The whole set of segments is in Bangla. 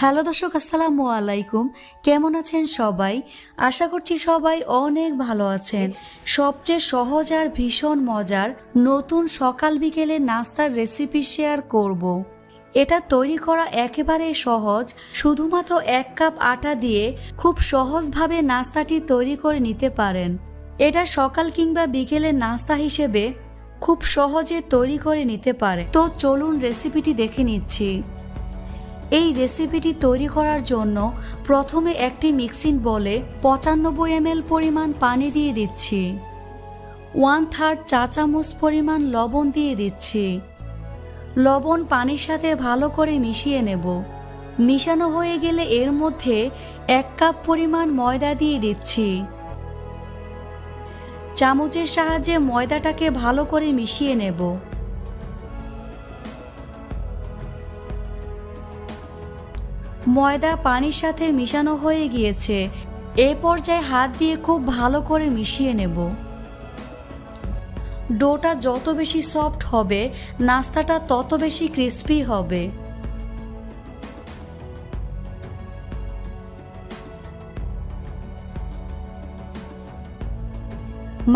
হ্যালো দর্শক, আসসালামু আলাইকুম। কেমন আছেন সবাই? আশা করছি সবাই অনেক ভালো আছেন। সবচেয়ে সহজ আর ভীষণ মজার নতুন সকাল বিকেলে নাস্তার রেসিপি শেয়ার করব। এটা তৈরি করা একেবারে সহজ, শুধুমাত্র এক কাপ আটা দিয়ে খুব সহজভাবে নাস্তাটি তৈরি করে নিতে পারেন। এটা সকাল কিংবা বিকেলের নাস্তা হিসেবে খুব সহজে তৈরি করে নিতে পারে। তো চলুন রেসিপিটি দেখে নিচ্ছি। এই রেসিপিটি তৈরি করার জন্য প্রথমে একটি মিক্সিং বলে পঁচানব্বই এম পরিমাণ পানি দিয়ে দিচ্ছি। ওয়ান থার্ড চা চামচ পরিমাণ লবণ দিয়ে দিচ্ছি। লবণ পানির সাথে ভালো করে মিশিয়ে নেব। মিশানো হয়ে গেলে এর মধ্যে এক কাপ পরিমাণ ময়দা দিয়ে দিচ্ছি। চামচের সাহায্যে ময়দাটাকে ভালো করে মিশিয়ে নেব। ময়দা পানির সাথে মিশানো হয়ে গিয়েছে। এ পর্যায়ে হাত দিয়ে খুব ভালো করে মিশিয়ে নেব। ডোটা যত বেশি সফট হবে, নাস্তাটা তত বেশি ক্রিস্পি হবে।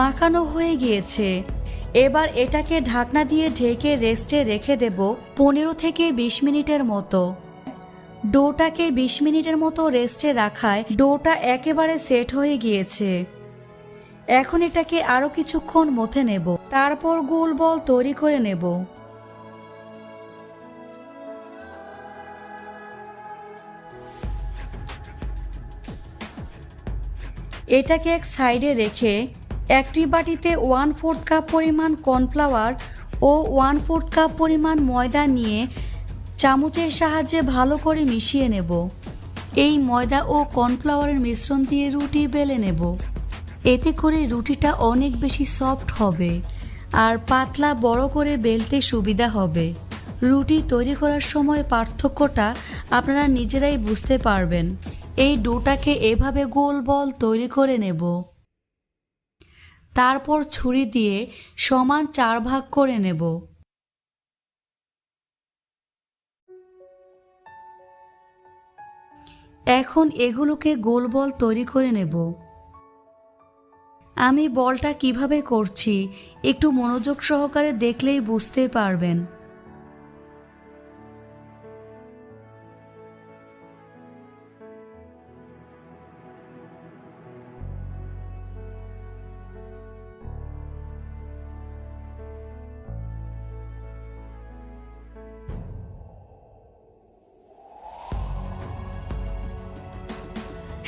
মাখানো হয়ে গিয়েছে। এবার এটাকে ঢাকনা দিয়ে ঢেকে রেস্টে রেখে দেব পনেরো থেকে বিশ মিনিটের মতো। ডোটাকে বিশ মিনিটের মতো রেস্টে রাখায় ডোটা একেবারে সেট হয়ে গিয়েছে। এখন এটাকে আরও কিছুক্ষণ মথে নেব। তারপর গোল বল তৈরি করে নেব। এটাকে এক সাইডে রেখে একটি বাটিতে ওয়ান ফোর্থ কাপ পরিমাণ কর্নফ্লাওয়ার ও ওয়ান ফোর্থ কাপ পরিমাণ ময়দা নিয়ে চামচের সাহায্যে ভালো করে মিশিয়ে নেব। এই ময়দা ও কর্নফ্লাওয়ারের মিশ্রণ দিয়ে রুটি বেলে নেব। এতে করে রুটিটা অনেক বেশি সফট হবে আর পাতলা বড় করে বেলতে সুবিধা হবে। রুটি তৈরি করার সময় পার্থক্যটা আপনারা নিজেরাই বুঝতে পারবেন। এই ডোটাকে এভাবে গোল বল তৈরি করে নেব। তারপর ছুরি দিয়ে সমান চার ভাগ করে নেব। এখন এগুলোকে গোল বল তৈরি করে নেব। আমি বলটা কীভাবে করছি, একটু মনোযোগ সহকারে দেখলেই বুঝতে পারবেন।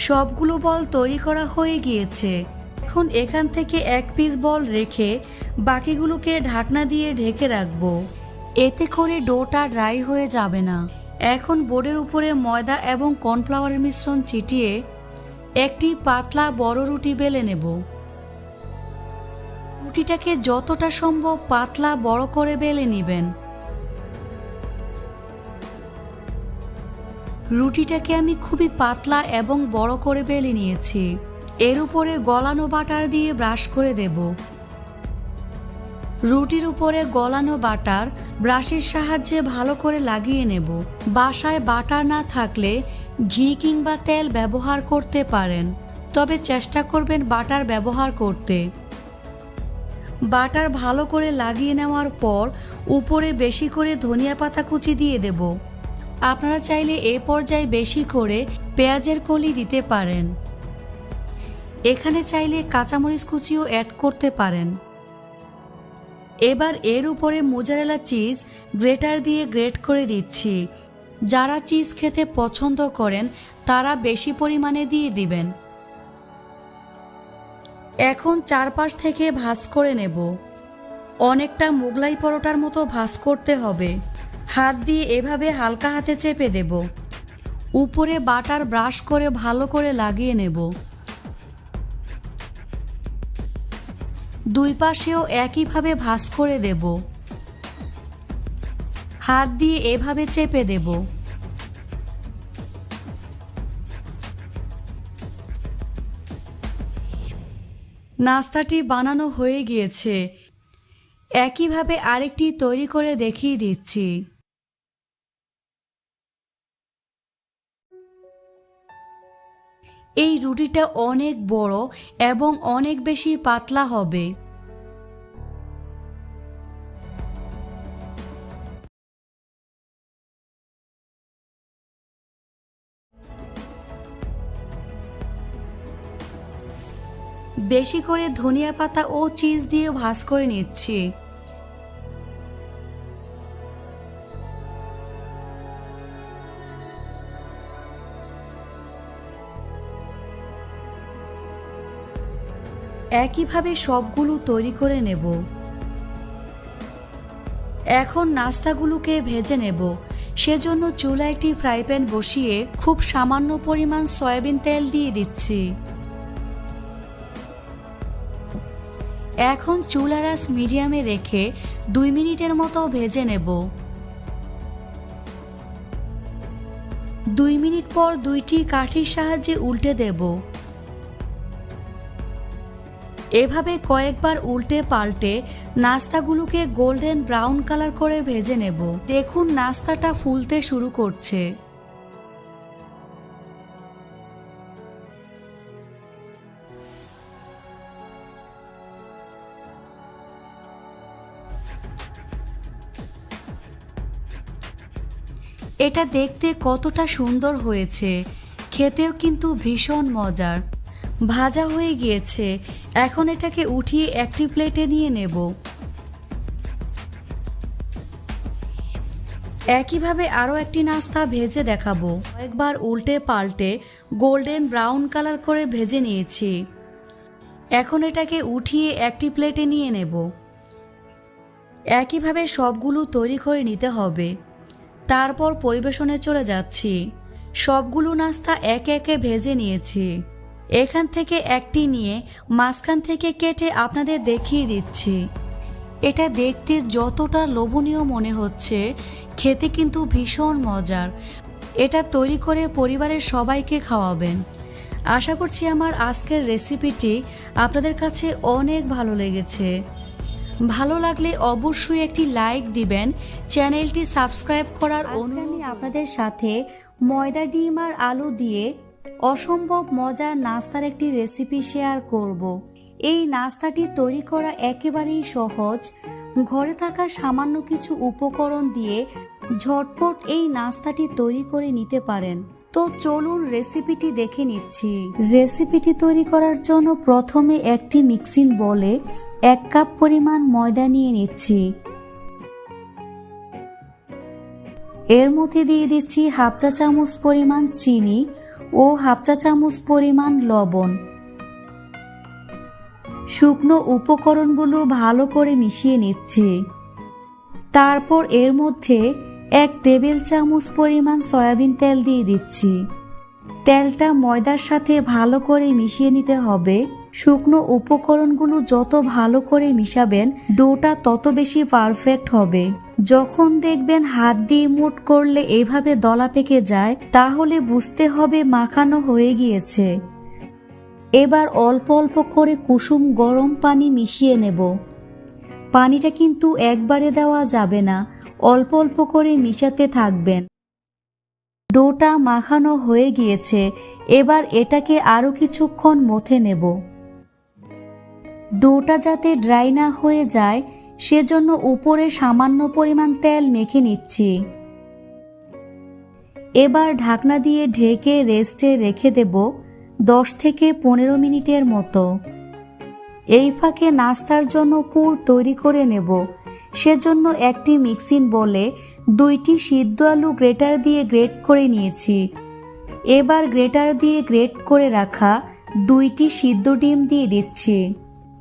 সবগুলো বল তৈরি করা হয়ে গিয়েছে। এখন এখান থেকে এক পিস বল রেখে বাকিগুলোকে ঢাকনা দিয়ে ঢেকে রাখব। এতে করে ডোটা ড্রাই হয়ে যাবে না। এখন বোর্ডের উপরে ময়দা এবং কর্নফ্লাওয়ারের মিশ্রণ চিটিয়ে একটি পাতলা বড় রুটি বেলে নেব। রুটিটাকে যতটা সম্ভব পাতলা বড় করে বেলে নেবেন। রুটিটাকে আমি খুবই পাতলা এবং বড় করে বেলে নিয়েছি। এর উপরে গলানো বাটার দিয়ে ব্রাশ করে দেব। রুটির উপরে গলানো বাটার ব্রাশের সাহায্যে ভালো করে লাগিয়ে নেব। বাসায় বাটার না থাকলে ঘি কিংবা তেল ব্যবহার করতে পারেন। তবে চেষ্টা করবেন বাটার ব্যবহার করতে। বাটার ভালো করে লাগিয়ে নেওয়ার পর উপরে বেশি করে ধনিয়া পাতা কুচি দিয়ে দেবো। আপনারা চাইলে এ পর্যায়ে বেশি করে পেঁয়াজের কলি দিতে পারেন। এখানে চাইলে কাঁচামরিচ কুচিও অ্যাড করতে পারেন। এবার এর উপরে মোজারেলা চিজ গ্রেটার দিয়ে গ্রেট করে দিচ্ছি। যারা চিজ খেতে পছন্দ করেন, তারা বেশি পরিমাণে দিয়ে দিবেন। এখন চারপাশ থেকে ভাজ করে নেব। অনেকটা মোগলাই পরোটার মতো ভাজ করতে হবে। হাত দিয়ে এভাবে হালকা হাতে চেপে দেব। উপরে বাটার ব্রাশ করে ভালো করে লাগিয়ে নেব। দুই পাশেও একইভাবে ভাস করে দেব। হাত দিয়ে এভাবে চেপে দেব। নাস্তাটি বানানো হয়ে গিয়েছে। একইভাবে আরেকটি তৈরি করে দেখিয়ে দিচ্ছি। এই রুটিটা অনেক বড় এবং অনেক বেশি পাতলা হবে। বেশি করে ধনিয়া পাতা ও চিজ দিয়ে ভাজ করে নিচ্ছি। একইভাবে সবগুলো তৈরি করে নেব। এখন নাস্তাগুলোকে ভেজে নেব। সেজন্য চুলা একটি ফ্রাই প্যান বসিয়ে খুব সামান্য পরিমাণ সয়াবিন তেল দিয়ে দিচ্ছি। এখন চুলারাস মিডিয়ামে রেখে দুই মিনিটের মতো ভেজে নেব। দুই মিনিট পর দুইটি কাঠির সাহায্যে উল্টে দেব। এভাবে কয়েকবার উল্টে পাল্টে নাস্তাগুলোকে গোল্ডেন ব্রাউন কালার করে ভেজে নেব। দেখুন নাস্তাটা ফুলতে শুরু করছে। এটা দেখতে কতটা সুন্দর হয়েছে। খেতেও কিন্তু ভীষণ মজার। ভাজা হয়ে গিয়েছে। এখন এটাকে উঠিয়ে একটি প্লেটে নিয়ে নেব। একইভাবে আরও একটি নাস্তা ভেজে দেখাবো। কয়েকবার উল্টে পাল্টে গোল্ডেন ব্রাউন কালার করে ভেজে নিয়েছি। এখন এটাকে উঠিয়ে একটি প্লেটে নিয়ে নেব। একইভাবে সবগুলো তৈরি করে নিতে হবে। তারপর পরিবেশনে চলে যাচ্ছি। সবগুলো নাস্তা একে একে ভেজে নিয়েছি। এখান থেকে একটি নিয়ে মাঝখান থেকে কেটে আপনাদের দেখিয়ে দিচ্ছি। এটা দেখতে যতটা লোভনীয় মনে হচ্ছে খেতে কিন্তু ভীষণ মজার। এটা তৈরি করে পরিবারের সবাইকে খাওয়াবেন। আশা করছি আমার আজকের রেসিপিটি আপনাদের কাছে অনেক ভালো লেগেছে। ভালো লাগলে অবশ্যই একটি লাইক দিবেন চ্যানেলটি সাবস্ক্রাইব করার অনুরোধ আপনাদের সাথে ময়দা ডিম আর আলু দিয়ে অসম্ভব মজার নাস্তার একটি রেসিপি শেয়ার করব। এই নাস্তাটি তৈরি করা একেবারেই সহজ। ঘরে থাকা সামান্য কিছু উপকরণ দিয়ে ঝটপট এই নাস্তাটি তৈরি করে নিতে পারেন। তো চলুন রেসিপিটি দেখে নিচ্ছি। রেসিপিটি তৈরি করার জন্য প্রথমে একটি মিক্সিং বলে এক কাপ পরিমাণ ময়দা নিয়ে নিচ্ছি। এর মধ্যে দিয়ে দিচ্ছি হাফ চা চামচ পরিমাণ চিনি। ও হাফ চা চামচ পরিমাণ লবণ। শুকনো উপকরণগুলো ভালো করে মিশিয়ে নিচ্ছে। তারপর এর মধ্যে এক টেবিল চামচ পরিমাণ সয়াবিন তেল দিয়ে দিচ্ছি। তেলটা ময়দার সাথে ভালো করে মিশিয়ে নিতে হবে। শুকনো উপকরণগুলো যত ভালো করে মিশাবেন, ডোটা তত বেশি পারফেক্ট হবে। যখন দেখবেন হাত দিয়ে মুট করলে এভাবে দলা পেকে যায়, তাহলে বুঝতে হবে মাখানো হয়ে গিয়েছে। এবার অল্প অল্প করে কুসুম গরম পানি মিশিয়ে নেব। পানিটা কিন্তু একবারে দেওয়া যাবে না, অল্প অল্প করে মিশাতে থাকবেন। ডোটা মাখানো হয়ে গিয়েছে, এবার এটাকে আরও কিছুক্ষণ মথে নেব। ডোটা যাতে ড্রাই না হয়ে যায়, সেজন্য উপরে সামান্য পরিমাণ তেল মেখে নিচ্ছি। এবার ঢাকনা দিয়ে ঢেকে রেস্টে রেখে দেব দশ থেকে পনেরো মিনিটের মতো। এই ফাঁকে নাস্তার জন্য পুর তৈরি করে নেব। সেজন্য একটি মিক্সিং বলে দুইটি সিদ্ধ আলু গ্রেটার দিয়ে গ্রেট করে নিয়েছি। এবার গ্রেটার দিয়ে গ্রেট করে রাখা দুইটি সিদ্ধ ডিম দিয়ে দিচ্ছি।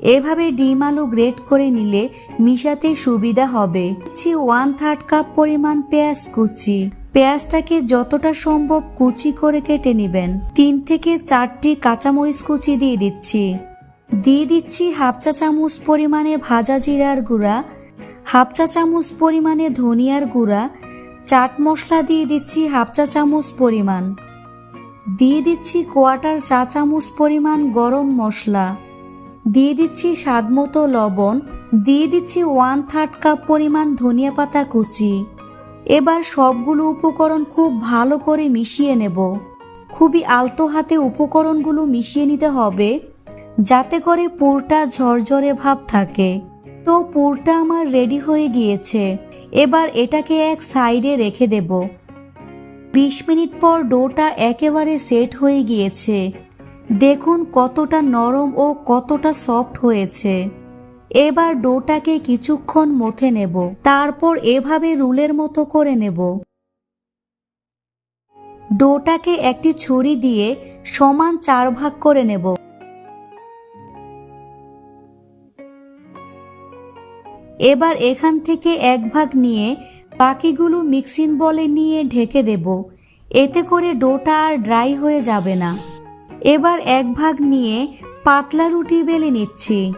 এভাবে ডিম আলু গ্রেট করে নিলে মিশাতে সুবিধা হবে। ওয়ান থার্ড কাপ পরিমাণ পেঁয়াজ কুচি। পেঁয়াজটাকে যতটা সম্ভব কুচি করে কেটে নেবেন। তিন থেকে চারটি কাঁচামরিচ কুচি দিয়ে দিচ্ছি। দিয়ে দিচ্ছি হাফ চা চামচ পরিমাণে ভাজা জিরার গুঁড়া, হাফ চা চামচ পরিমাণে ধনিয়ার গুঁড়া, চাট মশলা দিয়ে দিচ্ছি হাফ চা চামচ পরিমাণ। দিয়ে দিচ্ছি কোয়াটার চা চামচ পরিমাণ গরম মশলা। দিয়ে দিচ্ছি স্বাদ মতো লবণ, দিয়ে দিচ্ছি ওয়ান থার্ড কাপ পরিমাণ ধনিয়া পাতা কুচি। এবার সবগুলো উপকরণ খুব ভালো করে মিশিয়ে নেব। খুবই আলতো হাতে উপকরণগুলো মিশিয়ে নিতে হবে, যাতে করে পুরটা ঝরঝরে ভাব থাকে। তো পুরটা আমার রেডি হয়ে গিয়েছে। এবার এটাকে এক সাইডে রেখে দেব। বিশ মিনিট পর ডোটা একেবারে সেট হয়ে গিয়েছে। দেখুন কতটা নরম ও কতটা সফট হয়েছে। এবার ডোটাকে কিছুক্ষণ মথে নেব, তারপর এভাবে রুলের মতো করে নেব। ডোটাকে একটি ছুরি দিয়ে সমান চার ভাগ করে নেব। এবার এখান থেকে এক ভাগ নিয়ে বাকিগুলো মিক্সিং বলে নিয়ে ঢেকে দেব। এতে করে ডোটা আর ড্রাই হয়ে যাবে না। এবার এক ভাগ নিয়ে পাতলা রুটি বেলে নিচ্ছি।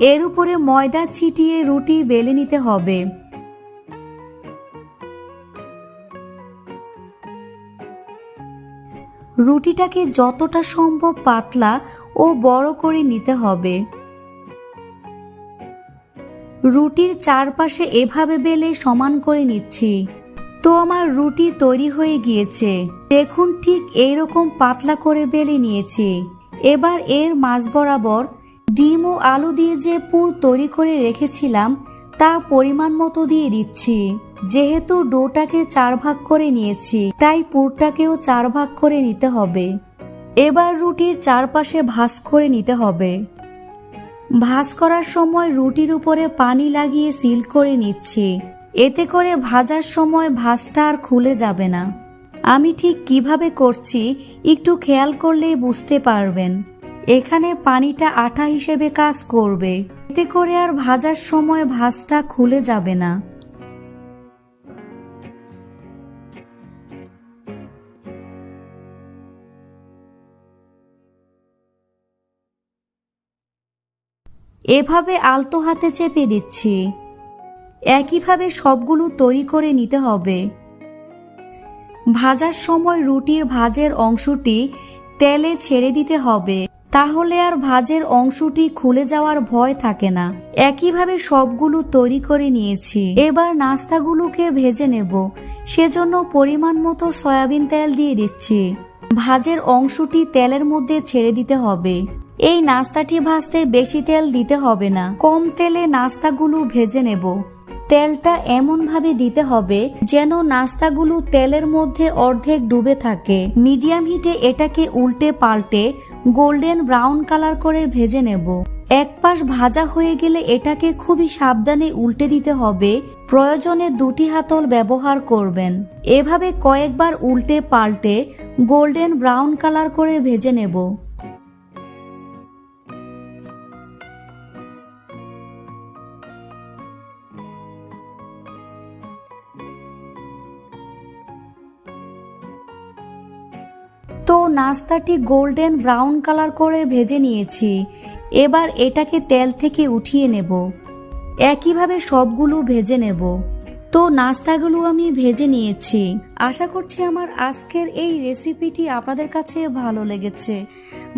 এর উপরে ময়দা ছিটিয়ে রুটি বেলে নিতে হবে। রুটিটাকে যতটা সম্ভব পাতলা ও বড় করে নিতে হবে। রুটির চারপাশে এভাবে বেলে সমান করে নিচ্ছি। তো আমার রুটি তৈরি হয়ে গিয়েছে। দেখুন ঠিক এইরকম পাতলা করে বেলে নিয়েছি। এবার এর মাঝ বরাবর ডিম ও আলু দিয়ে যে পুর তৈরি করে রেখেছিলাম, তা পরিমাণ মতো দিয়ে দিচ্ছি। যেহেতু ডোটাকে চার ভাগ করে নিয়েছি, তাই পুরটাকেও চার ভাগ করে নিতে হবে। এবার রুটির চারপাশে ভাঁজ করে নিতে হবে। ভাঁজ করার সময় রুটির উপরে পানি লাগিয়ে সিল করে নিচ্ছি। এতে করে ভাজার সময় ভাঁজটা আর খুলে যাবে না। আমি ঠিক কীভাবে করছি একটু খেয়াল করলেই বুঝতে পারবেন। এখানে পানিটা আঠা হিসেবে কাজ করবে। এতে করে আর ভাজার সময় ভাঁজটা খুলে যাবে না। এভাবে আলতো হাতে চেপে দিচ্ছি। একইভাবে সবগুলো তৈরি করে নিতে হবে। ভাজার সময় রুটির ভাজের অংশটি তেলে ছেড়ে দিতে হবে। তাহলে আর ভাজের অংশটি খুলে যাওয়ার ভয় থাকে না। একইভাবে সবগুলো তৈরি করে নিয়েছি। এবার নাস্তাগুলোকে ভেজে নেব। সেজন্য পরিমাণ মতো সয়াবিন তেল দিয়ে দিচ্ছি। ভাজের অংশটি তেলের মধ্যে ছেড়ে দিতে হবে। এই নাস্তাটি ভাজতে বেশি তেল দিতে হবে না। কম তেলে নাস্তাগুলো ভেজে নেব। তেলটা এমনভাবে দিতে হবে যেন নাস্তাগুলো তেলের মধ্যে অর্ধেক ডুবে থাকে। মিডিয়াম হিটে এটাকে উল্টে পাল্টে গোল্ডেন ব্রাউন কালার করে ভেজে নেব। এক পাশ ভাজা হয়ে গেলে এটাকে খুবই সাবধানে উল্টে দিতে হবে। প্রয়োজনে দুটি হাতল ব্যবহার করবেন। এভাবে কয়েকবার উল্টে পাল্টে গোল্ডেন ব্রাউন কালার করে ভেজে নেব। নাস্তাটি গোল্ডেন ব্রাউন কালার করে ভেজে নিয়েছি। এবার এটাকে তেল থেকে উঠিয়ে নেব। একইভাবে সবগুলো ভেজে নেব। তো নাস্তাগুলো আমি ভেজে নিয়েছি। আশা করছি আমার আজকের এই রেসিপিটি আপনাদের কাছে ভালো লেগেছে।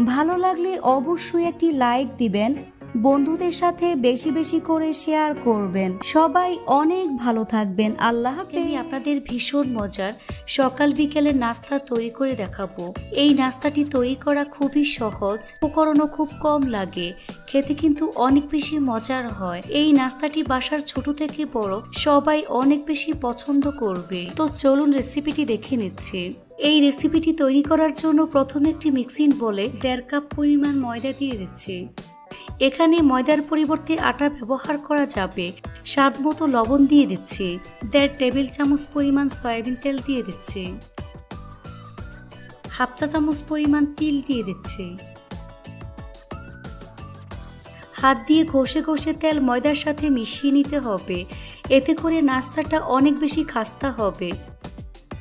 ভালো লাগলে অবশ্যই একটি লাইক দিবেন বন্ধুদের সাথে বেশি বেশি করে শেয়ার করবেন। সবাই অনেক ভালো থাকবেন। আল্লাহ আমি আপনাদের ভীষণ মজার সকাল বিকেলের নাস্তা তৈরি করে দেখাবো। এই নাস্তাটি তৈরি করা খুবই সহজ, উপকরণও খুব কম লাগে, খেতে কিন্তু অনেক বেশি মজার হয়। এই নাস্তাটি বাসার ছোট থেকে বড় সবাই অনেক বেশি পছন্দ করবে। তো চলুন রেসিপিটি দেখে নিচ্ছি। এই রেসিপিটি তৈরি করার জন্য প্রথমে একটি মিক্সিং বলে দেড় কাপ পরিমাণ ময়দা দিয়ে দিচ্ছি। এখানে ময়দার পরিবর্তে আটা ব্যবহার করা যাবে। স্বাদ মতো লবণ দিয়ে দিচ্ছি। দেড় টেবিল চামচ পরিমাণ সয়াবিন তেল দিয়ে দিচ্ছি। হাফ চা চামচ পরিমাণ তিল দিয়ে দিচ্ছি। হাত দিয়ে ঘষে ঘষে তেল ময়দার সাথে মিশিয়ে নিতে হবে। এতে করে নাস্তাটা অনেক বেশি খাস্তা হবে।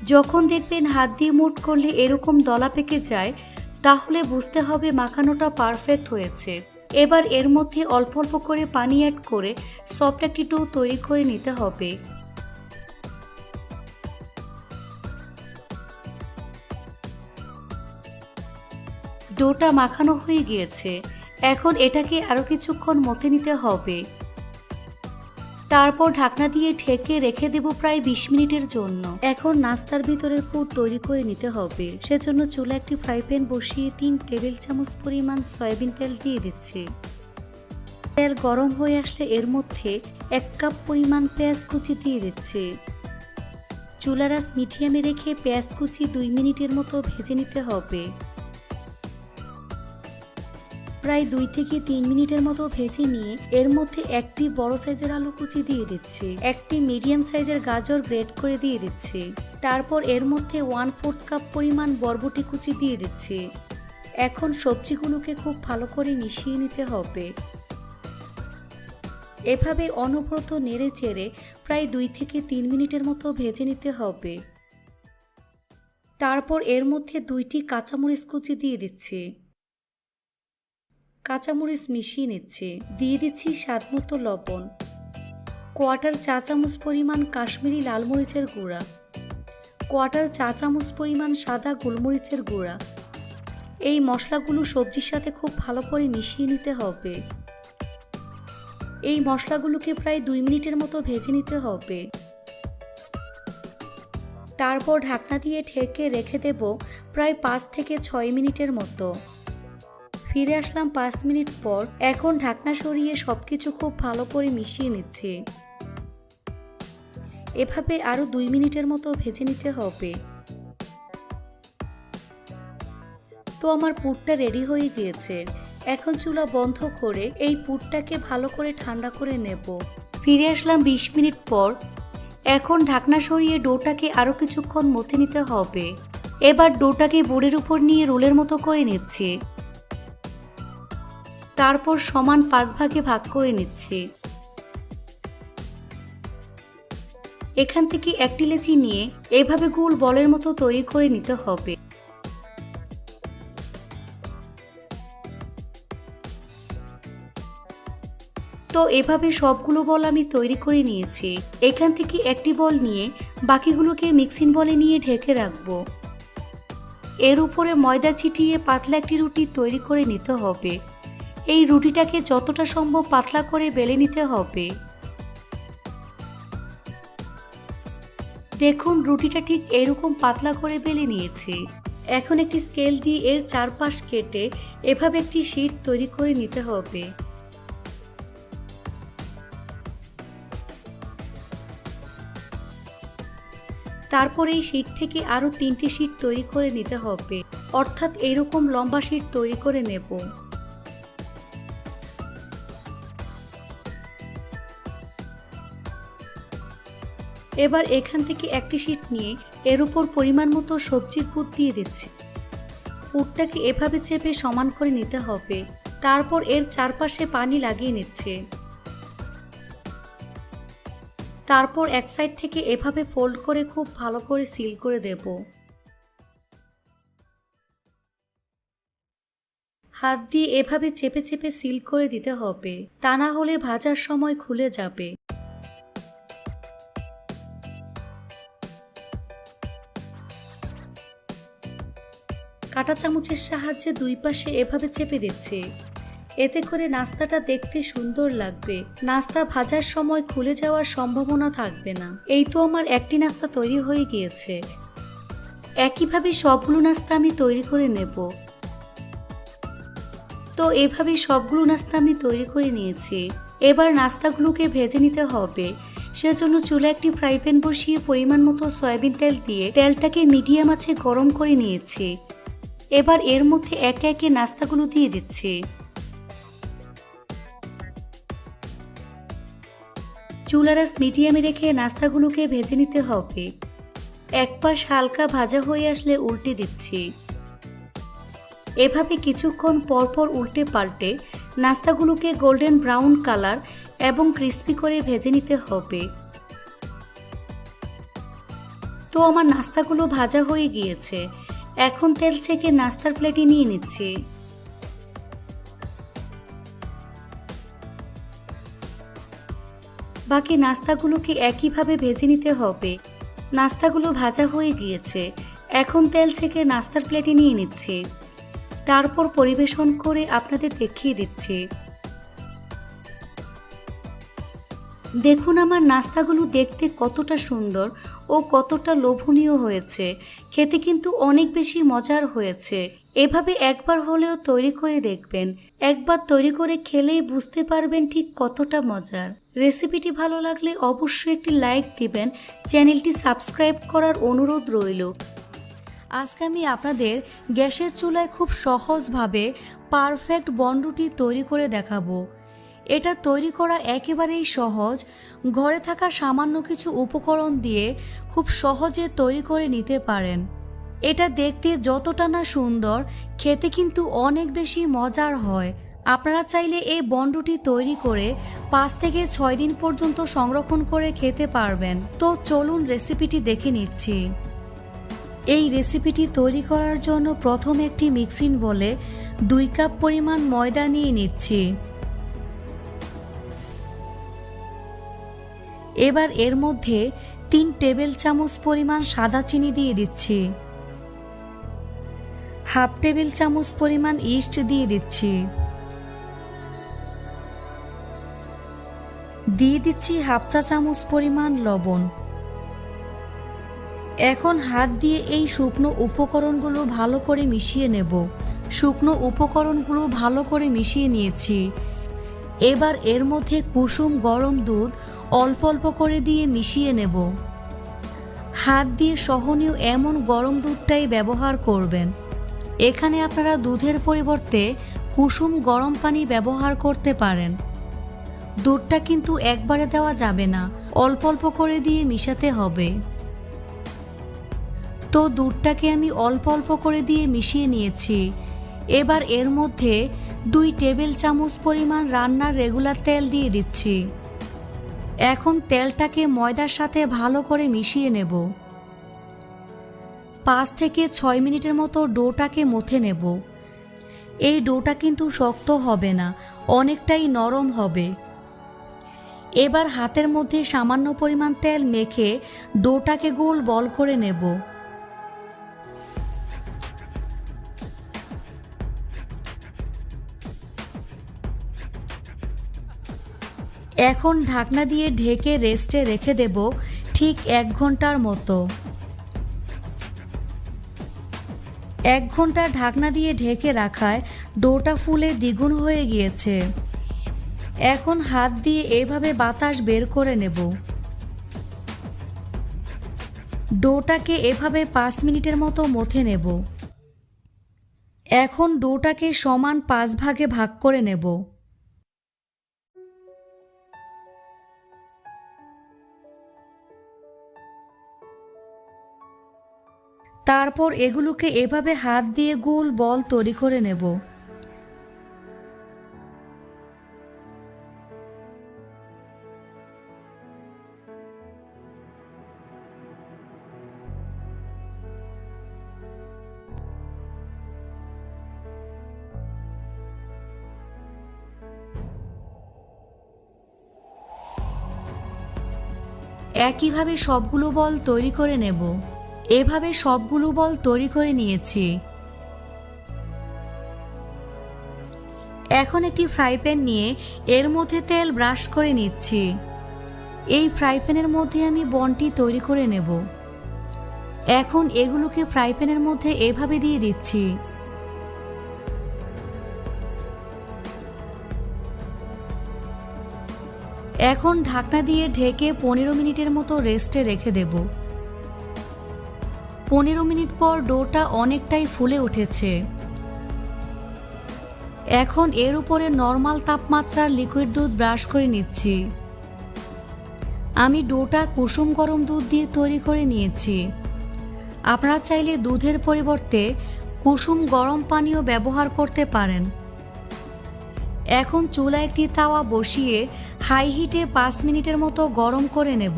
যখন দেখবেন হাত দিয়ে মুট করলে এরকম দলা পেকে যায়, তাহলে বুঝতে হবে মাখানোটা পারফেক্ট হয়েছে। এবার এর মধ্যে অল্প অল্প করে পানি অ্যাড করে সফট একটি ডো তৈরি করে নিতে হবে। ডোটা মাখানো হয়ে গিয়েছে। এখন এটাকে আরও কিছুক্ষণ মথে নিতে হবে। তারপর ঢাকনা দিয়ে ঢেকে রেখে দেব প্রায় বিশ মিনিটের জন্য। এখন নাস্তার ভিতরের পুর তৈরি করে নিতে হবে। সেজন্য চুলা একটি ফ্রাই প্যান বসিয়ে তিন টেবিল চামচ পরিমাণ সয়াবিন তেল দিয়ে দিচ্ছি। তেল গরম হয়ে আসলে এর মধ্যে এক কাপ পরিমাণ পেঁয়াজ কুচি দিয়ে দিচ্ছি। চুলারাস মিডিয়ামে রেখে পেঁয়াজ কুচি দুই মিনিটের মতো ভেজে নিতে হবে। প্রায় দুই থেকে তিন মিনিটের মতো ভেজে নিয়ে এর মধ্যে একটি বড় সাইজের আলু কুচি দিয়ে দিচ্ছি। একটি মিডিয়াম সাইজের গাজর গ্রেট করে দিয়ে দিচ্ছি। তারপর এর মধ্যে ওয়ান ফোর্থ কাপ পরিমাণ বরবটি কুচি দিয়ে দিচ্ছি। এখন সবজিগুলোকে খুব ভালো করে মিশিয়ে নিতে হবে। এভাবে অনবরত নেড়ে চেড়ে প্রায় দুই থেকে তিন মিনিটের মতো ভেজে নিতে হবে। তারপর এর মধ্যে দুইটি কাঁচামরিচ কুচি দিয়ে দিচ্ছি। কাঁচামরিচ মিশিয়ে নিচ্ছে। দিয়ে দিচ্ছি স্বাদ মতো লবণ। কোয়াটার চা চামচ পরিমাণ কাশ্মীরি লাল মরিচের গুঁড়া। কোয়াটার চা চামচ পরিমাণ সাদা গোলমরিচের গুঁড়া। এই মশলাগুলো সবজির সাথে খুব ভালো করে মিশিয়ে নিতে হবে। এই মশলাগুলোকে প্রায় দুই মিনিটের মতো ভেজে নিতে হবে। তারপর ঢাকনা দিয়ে ঢেকে রেখে দেব প্রায় পাঁচ থেকে ছয় মিনিটের মতো। ফিরে আসলাম পাঁচ মিনিট পর। এখন ঢাকনা সরিয়ে সবকিছু খুব ভালো করে মিশিয়ে নিচ্ছে। এভাবে আরও দুই মিনিটের মতো ভেজে নিতে হবে। তো আমার পুরটা রেডি হয়ে গিয়েছে। এখন চুলা বন্ধ করে এই পুরটাকে ভালো করে ঠান্ডা করে নেব। ফিরে আসলাম বিশ মিনিট পর। এখন ঢাকনা সরিয়ে ডোটাকে আরও কিছুক্ষণ মথে নিতে হবে। এবার ডোটাকে বোর্ডের উপর নিয়ে রোলের মতো করে নিচ্ছি। তারপর সমান পাঁচ ভাগে ভাগ করে নিচ্ছি। এখান থেকে একটি লেচি নিয়ে এভাবে গোল বলের মতো তৈরি করে নিতে হবে। তো এভাবে সবগুলো বল আমি তৈরি করে নিয়েছি। এখান থেকে একটি বল নিয়ে বাকিগুলোকে মিক্সিং বলে নিয়ে ঢেকে রাখব। এর উপরে ময়দা ছিটিয়ে পাতলা একটি রুটি তৈরি করে নিতে হবে। এই রুটিটাকে যতটা সম্ভব পাতলা করে বেলে নিতে হবে। দেখুন, রুটিটা ঠিক এরকম পাতলা করে বেলে নিয়েছি। এখন একটি স্কেল দিয়ে এর চারপাশ কেটে এভাবে একটি শীট তৈরি করে নিতে হবে। তারপর এই শীট থেকে আরও তিনটি শীট তৈরি করে নিতে হবে। অর্থাৎ এরকম লম্বা শীট তৈরি করে নেব। এবার এখান থেকে একটি শীট নিয়ে এর উপর পরিমাণ মতো সবজির পুর দিয়ে দিচ্ছি। পুরটাকে এভাবে চেপে সমান করে নিতে হবে, তারপর এর চারপাশে পানি লাগিয়ে নিচ্ছে। তারপর এক সাইড থেকে এভাবে ফোল্ড করে খুব ভালো করে সিল করে দেব। হাত দিয়ে এভাবে চেপে চেপে সিল করে দিতে হবে, তা না হলে ভাজার সময় খুলে যাবে। কাঁটা চামচের সাহায্যে দুই পাশে এভাবে চেপে দিচ্ছে। এতে করে নাস্তাটা দেখতে সুন্দর লাগবে। নাস্তা ভাজার সময় খুলে যাওয়ার সম্ভাবনা থাকবে না। এই তো আমার একটি নাস্তা তৈরি হয়ে গিয়েছে। একইভাবে সবগুলো নাস্তা আমি তৈরি করে নেব। তো এভাবে সবগুলো নাস্তা আমি তৈরি করে নিয়েছি। এবার নাস্তাগুলোকে ভেজে নিতে হবে। সেজন্য চুলা একটি ফ্রাই প্যান বসিয়ে পরিমাণ মতো সয়াবিন তেল দিয়ে তেলটাকে মিডিয়াম আছে গরম করে নিয়েছি। এবার এর মধ্যে একে একে নাস্তাগুলো দিয়ে দিচ্ছি। চুলারাস মিডিয়ামে রেখে নাস্তাগুলোকে ভেজে নিতে হবে। এক পাশ হালকা ভাজা হয়ে আসলে উল্টে দিচ্ছি। এভাবে কিছুক্ষণ পরপর উল্টে পাল্টে নাস্তাগুলোকে গোল্ডেন ব্রাউন কালার এবং ক্রিস্পি করে ভেজে নিতে হবে। তো আমার নাস্তাগুলো ভাজা হয়ে গিয়েছে। এখন তেল ছেঁকে নাস্তার প্লেটে নিয়ে নিচ্ছি। বাকি নাস্তাগুলোকে একইভাবে ভেজে নিতে হবে। নাস্তাগুলো ভাজা হয়ে গিয়েছে। এখন তেল ছেঁকে নাস্তার প্লেটে নিয়ে নিচ্ছি। তারপর পরিবেশন করে আপনাদের দেখিয়ে দিচ্ছি। দেখুন আমার নাস্তাগুলো দেখতে কতটা সুন্দর। ও কতটা লোভনীয় হয়েছে। খেতে কিন্তু অনেক বেশি মজার হয়েছে। এভাবে একবার হলেও তৈরি করে দেখবেন। একবার তৈরি করে খেলেই বুঝতে পারবেন ঠিক কতটা মজার। রেসিপিটি ভালো লাগলে অবশ্যই একটি লাইক দিবেন। চ্যানেলটি সাবস্ক্রাইব করার অনুরোধ রইল। আজকে আমি আপনাদের গ্যাসের চুলায় খুব সহজভাবে পারফেক্ট বনরুটি তৈরি করে দেখাবো। এটা তৈরি করা একেবারেই সহজ। ঘরে থাকা সামান্য কিছু উপকরণ দিয়ে খুব সহজে তৈরি করে নিতে পারেন। এটা দেখতে যতটা না সুন্দর, খেতে কিন্তু অনেক বেশি মজার হয়। আপনারা চাইলে এই বনরুটি তৈরি করে পাঁচ থেকে ছয় দিন পর্যন্ত সংরক্ষণ করে খেতে পারবেন। তো চলুন রেসিপিটি দেখে নিচ্ছি। এই রেসিপিটি তৈরি করার জন্য প্রথম একটি মিক্সিং বলে দুই কাপ পরিমাণ ময়দা নিয়ে নিচ্ছি। এবার এর মধ্যে তিন টেবিল চামচ পরিমাণ সাদা চিনি দিয়ে দিচ্ছি। হাফ টেবিল চামচ পরিমাণ ইস্ট দিয়ে দিচ্ছি। দিয়ে দিচ্ছি হাফ চা চামচ পরিমাণ লবণ। এখন হাত দিয়ে এই শুকনো উপকরণগুলো ভালো করে মিশিয়ে নেব। শুকনো উপকরণগুলো ভালো করে মিশিয়ে নিয়েছি। এবার এর মধ্যে কুসুম গরম দুধ অল্প অল্প করে দিয়ে মিশিয়ে নেব। হাত দিয়ে সহনীয় এমন গরম দুধটাই ব্যবহার করবেন। এখানে আপনারা দুধের পরিবর্তে কুসুম গরম পানি ব্যবহার করতে পারেন। দুধটা কিন্তু একবারে দেওয়া যাবে না, অল্প অল্প করে দিয়ে মিশাতে হবে। তো দুধটাকে আমি অল্প অল্প করে দিয়ে মিশিয়ে নিয়েছি। এবার এর মধ্যে দুই টেবিল চামচ পরিমাণ রান্নার রেগুলার তেল দিয়ে দিচ্ছি। এখন তেলটাকে ময়দার সাথে ভালো করে মিশিয়ে নেব। পাঁচ থেকে ছয় মিনিটের মতো ডোটাকে মথে নেব। এই ডোটা কিন্তু শক্ত হবে না, অনেকটাই নরম হবে। এবার হাতের মধ্যে সামান্য পরিমাণ তেল মেখে ডোটাকে গোল বল করে নেব। এখন ঢাকনা দিয়ে ঢেকে রেস্টে রেখে দেব ঠিক এক ঘণ্টার মতো। এক ঘণ্টা ঢাকনা দিয়ে ঢেকে রাখায় ডোটা ফুলে দ্বিগুণ হয়ে গিয়েছে। এখন হাত দিয়ে এভাবে বাতাস বের করে নেব। ডোটাকে এভাবে পাঁচ মিনিটের মতো মথে নেব। এখন ডোটাকে সমান পাঁচ ভাগে ভাগ করে নেব। তারপর এগুলোকে এভাবে হাত দিয়ে গোল বল তৈরি করে নেব। একইভাবে সবগুলো বল তৈরি করে নেব। এভাবে সবগুলো বল তৈরি করে নিয়েছি। এখন একটি ফ্রাই প্যান নিয়ে এর মধ্যে তেল ব্রাশ করে নিচ্ছি। এই ফ্রাই প্যানের মধ্যে আমি বনটি তৈরি করে নেব। এখন এগুলোকে ফ্রাই প্যানের মধ্যে এভাবে দিয়ে দিচ্ছি। এখন ঢাকনা দিয়ে ঢেকে পনেরো মিনিটের মতো রেস্টে রেখে দেব। পনেরো মিনিট পর ডোটা অনেকটাই ফুলে উঠেছে। এখন এর উপরে নর্মাল তাপমাত্রার লিকুইড দুধ ব্রাশ করে নিচ্ছি। আমি ডোটা কুসুম গরম দুধ দিয়ে তৈরি করে নিয়েছি। আপনারা চাইলে দুধের পরিবর্তে কুসুম গরম পানীয় ব্যবহার করতে পারেন। এখন চুলা একটি তাওয়া বসিয়ে হাই হিটে পাঁচ মিনিটের মতো গরম করে নেব।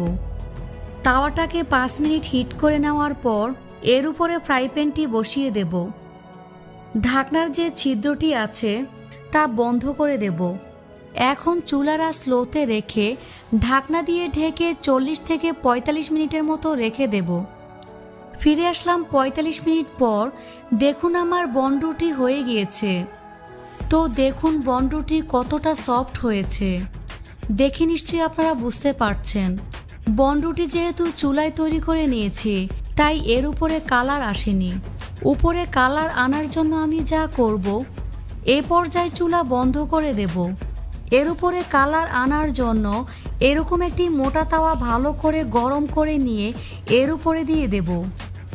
তাওয়াটাকে পাঁচ মিনিট হিট করে নেওয়ার পর এর উপরে ফ্রাই প্যানটি বসিয়ে দেব। ঢাকনার যে ছিদ্রটি আছে, তা বন্ধ করে দেব। এখন চুলারা স্লোতে রেখে ঢাকনা দিয়ে ঢেকে চল্লিশ থেকে পঁয়তাল্লিশ মিনিটের মতো রেখে দেব। ফিরে আসলাম পঁয়তাল্লিশ মিনিট পর, দেখুন আমার বনরুটি হয়ে গিয়েছে। তো দেখুন বনরুটি কতটা সফট হয়েছে। দেখে নিশ্চয়ই আপনারা বুঝতে পারছেন। বনরুটি যেহেতু চুলায় তৈরি করে নিয়েছি তাই এর উপরে কালার আসেনি। উপরে কালার আনার জন্য আমি যা করব, এ পর্যায়ে চুলা বন্ধ করে দেব। এর উপরে কালার আনার জন্য এরকম একটি মোটা তাওয়া ভালো করে গরম করে নিয়ে এর উপরে দিয়ে দেব।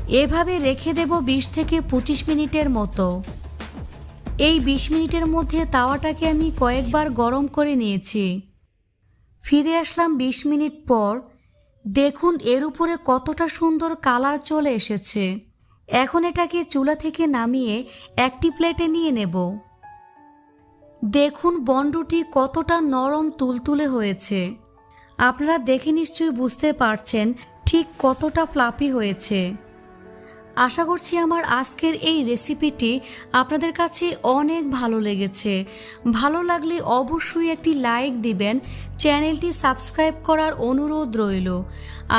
এভাবে রেখে দেব বিশ থেকে পঁচিশ মিনিটের মতো। এই বিশ মিনিটের মধ্যে তাওয়াটাকে আমি কয়েকবার গরম করে নিয়েছি। ফিরে আসলাম বিশ মিনিট পর দেখুন, এর উপরে কতটা সুন্দর কালার চলে এসেছে। এখন এটাকে চুলা থেকে নামিয়ে একটি প্লেটে নিয়ে নেব। দেখুন, বনরুটি কতটা নরম তুলতুলে হয়েছে। আপনারা দেখে নিশ্চয়ই বুঝতে পারছেন ঠিক কতটা ফ্লাপি হয়েছে। আশা করছি আমার আজকের এই রেসিপিটি আপনাদের কাছে অনেক ভালো লেগেছে। ভালো লাগলে অবশ্যই একটি লাইক দিবেন, চ্যানেলটি সাবস্ক্রাইব করার অনুরোধ রইল।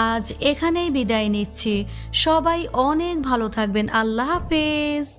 আজ এখানেই বিদায় নিচ্ছি। সবাই অনেক ভালো থাকবেন। আল্লাহ হাফেজ।